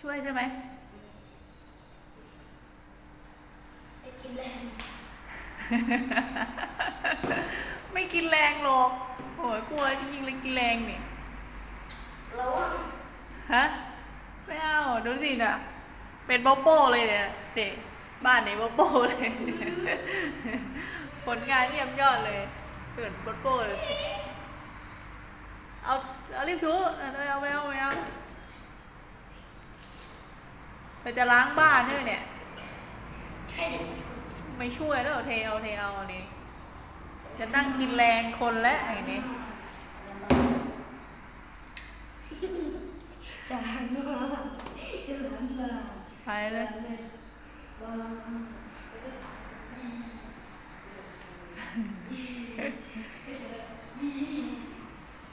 ช่วยใช่ไหมจะกินแรง ไม่กินแรงหรอกโอ้ยกลัวจริงๆเลยกินแรงเนี่ยแล้วอะฮะไม่เอาดูสิน่ะ เป็นโปโป้เลยเนี่ยเด็กบ้านไหนโปโป้เลย ผลงานเยี่ยมยอดเลยเกิดโปโป้เลย เอาเอารีบทุเอาไม่เอาไม่เอาไม่ เอาไปจะล้างบ้านใช่ไหมเนี่ย ใช่ไม่ช่วยแล้วเทเอาเทเอาอันนี้จะนั่งกินแรงคนแล้วไอ้นี่จะหันมาจะหันมาไปเลยว้า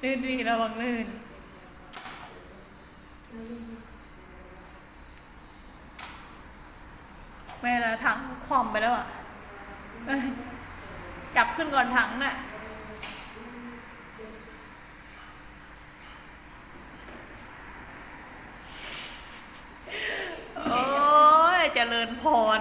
ลื่นดีระวังลื่น ไม่แล้วทั้งความไปแล้วอะจับขึ้นก่อนถังน่ะโอ้ยเจริญพร